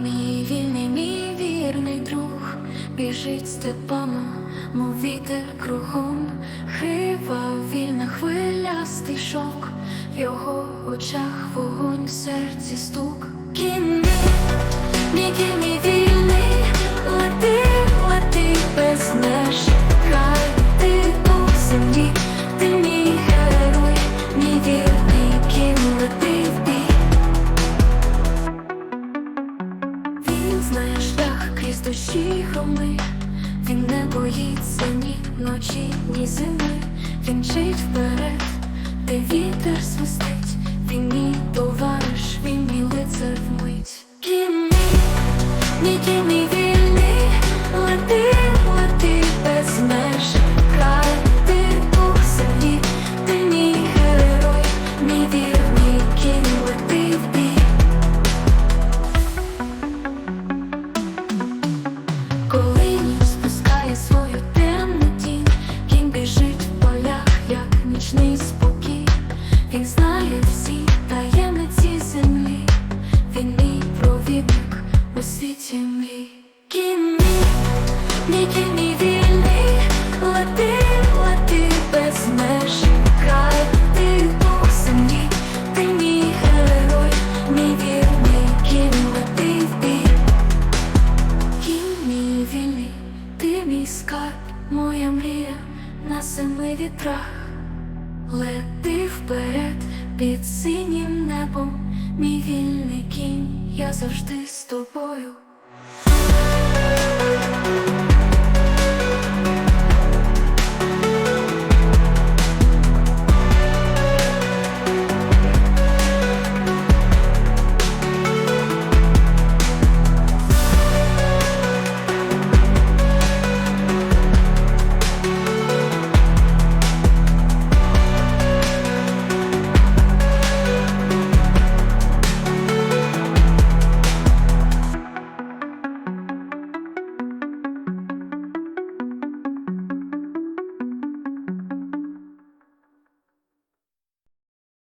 мій вільний, мій вірний друг, біжить степами, мов вітер кругом, хива вільна хвилястий шок, в його очах вогонь, в серці стук. Кінець знає шлях крізь дощі громи, він не боїться ні ночі, ні зими, він мчить вперед, де вітер свистить, він мій товариш, він мій лицар вмить. Мій, мій нічний спокій. Він знає всі таємниці землі, він мій провідник у світі мрій. Кінь мій, мій вільний, лети, лети без меж, край ти у землі, ти мій герой, мій вірний кінь, лети мій вільний, ти мій моя мрія на семи вітрах. Лети вперед під синім небом, мій вільний кінь, я завжди з тобою.